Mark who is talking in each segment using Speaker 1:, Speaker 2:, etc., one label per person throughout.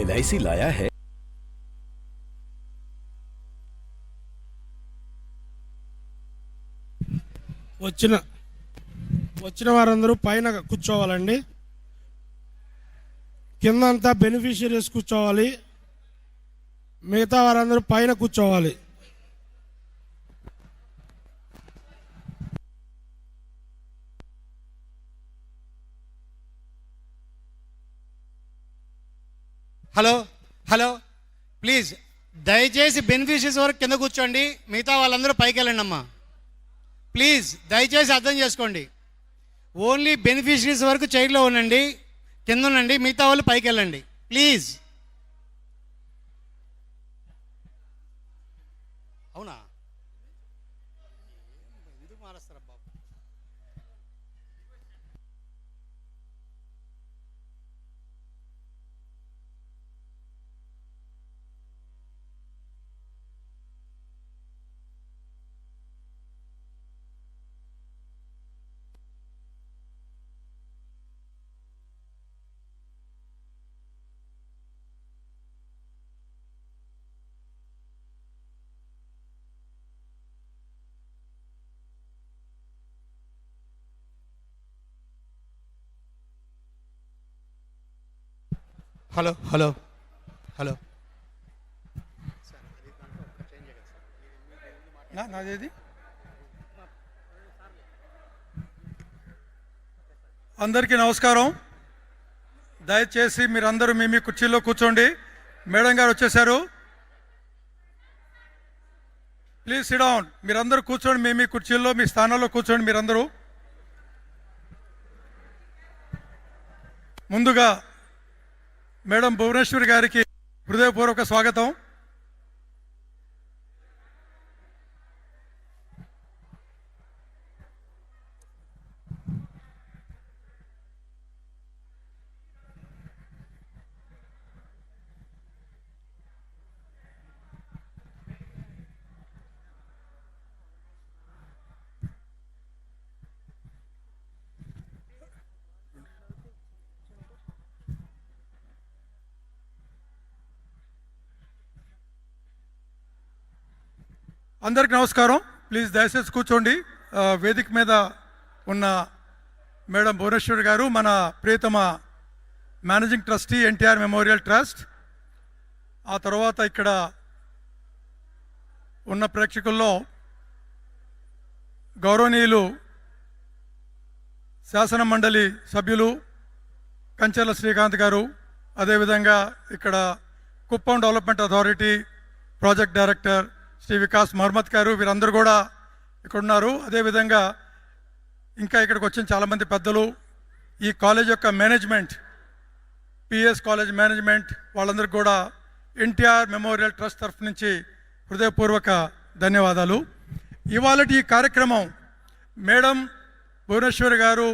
Speaker 1: L लाया है
Speaker 2: వచ్చిన వచ్చిన వారందరూ పైన కూర్చోవాలండి కింద అంతా బెనిఫిషియరీస్ కూర్చోవాలి మిగతా వారందరూ పైన కూర్చోవాలి
Speaker 3: Hello hello. ప్లీజ్ దయచేసి బెనిఫిషరీస్ వరకు కింద కూర్చోండి. మిగతా వాళ్ళందరూ పైకి వెళ్ళండి అమ్మా ప్లీజ్ దయచేసి అర్థం చేసుకోండి. ఓన్లీ బెనిఫిషరీస్ వరకు చైర్లో ఉండండి కింద ఉండండి మిగతా వాళ్ళు పైకి వెళ్ళండి ప్లీజ్. అవునా? Hello hello hello.
Speaker 4: నా నాదేది? అందరికీ నమస్కారం. దయచేసి మీరందరూ మీ మీ కుర్చీలో కూర్చోండి. మేడం గారు వచ్చేసారు. ప్లీజ్ సిడౌన్ మీరందరూ కూర్చోండి మీ మీ కుర్చీల్లో మీ స్థానాల్లో కూర్చోండి మీరందరూ. ముందుగా మేడం భువనేశ్వరి గారికి హృదయపూర్వక స్వాగతం. అందరికి నమస్కారం. ప్లీజ్ దయచేసి కూర్చోండి. వేదిక మీద ఉన్న మేడం భువనేశ్వరి గారు మన ప్రియతమ managing trustee NTR memorial trust. ఆ తర్వాత ఇక్కడ ఉన్న ప్రేక్షకుల్లో గౌరవనీయులు శాసన మండలి సభ్యులు కంచెల శ్రీకాంత్ గారు అదేవిధంగా ఇక్కడ Kuppam development authority project director Shri Vikas Mohammed గారు వీరందరూ కూడా ఇక్కడ ఉన్నారు అదేవిధంగా ఇంకా ఇక్కడికి వచ్చిన చాలామంది పెద్దలు ఈ కాలేజ్ యొక్క మేనేజ్మెంట్ పిఎస్ కాలేజ్ మేనేజ్మెంట్ వాళ్ళందరికీ కూడా ఎన్టీఆర్ మెమోరియల్ ట్రస్ట్ తరఫు నుంచి హృదయపూర్వక ధన్యవాదాలు. ఇవాళ ఈ కార్యక్రమం మేడం భువనేశ్వరి గారు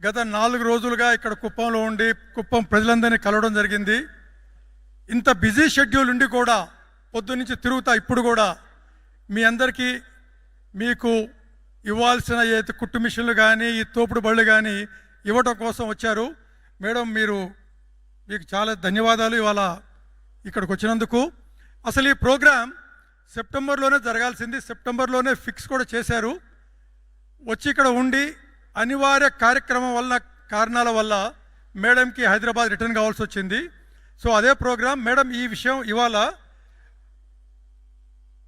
Speaker 4: గత నాలుగు రోజులుగా ఇక్కడ కుప్పంలో ఉండి కుప్పం ప్రజలందరినీ కలవడం జరిగింది. ఇంత బిజీ షెడ్యూల్ ఉండి కూడా పొద్దున్నుంచి తిరుగుతా ఇప్పుడు కూడా. మీ అందరికీ మీకు ఇవ్వాల్సిన ఏదైతే కుట్టు మిషన్లు కానీ ఈ తోపుడు బళ్ళు కానీ ఇవ్వటం కోసం వచ్చారు. మేడం మీరు మీకు చాలా ధన్యవాదాలు ఇవాళ ఇక్కడికి వచ్చినందుకు. అసలు ఈ ప్రోగ్రాం సెప్టెంబర్లోనే జరగాల్సింది. సెప్టెంబర్లోనే ఫిక్స్ కూడా చేశారు. వచ్చి ఇక్కడ ఉండి అనివార్య కార్యక్రమం వల్ల కారణాల వల్ల మేడంకి హైదరాబాద్ రిటర్న్ కావాల్సి వచ్చింది. సో అదే ప్రోగ్రాం. మేడం ఈ విషయం ఇవాళ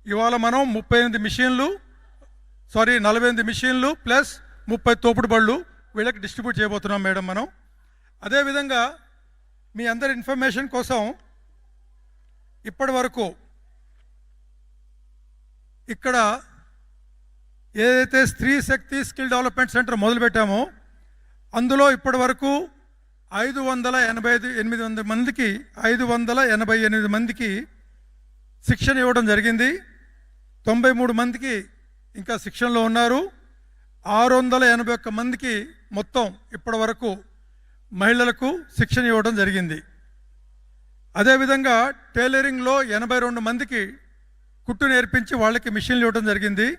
Speaker 4: ఇవాళ మనం ముప్పై ఎనిమిది మిషన్లు సారీ నలభై ఎనిమిది మిషన్లు ప్లస్ ముప్పై తోపుడు బళ్ళు వీళ్ళకి డిస్ట్రిబ్యూట్ చేయబోతున్నాం మేడం మనం. అదేవిధంగా మీ అందరి ఇన్ఫర్మేషన్ కోసం ఇప్పటి వరకు ఇక్కడ ఏదైతే Stree Shakti skill development centre మొదలుపెట్టామో అందులో ఇప్పటి వరకు ఐదు వందల ఎనభై ఐదు ఎనిమిది వందల మందికి ఐదు వందల ఎనభై ఎనిమిది మందికి శిక్షణ ఇవ్వడం జరిగింది. తొంభై మూడు మందికి ఇంకా శిక్షణలో ఉన్నారు. ఆరు వందల ఎనభై ఒక్క మందికి మొత్తం ఇప్పటి వరకు మహిళలకు శిక్షణ ఇవ్వడం జరిగింది. అదేవిధంగా టైలరింగ్లో ఎనభై రెండు మందికి కుట్టు నేర్పించి వాళ్ళకి మిషన్లు ఇవ్వడం జరిగింది.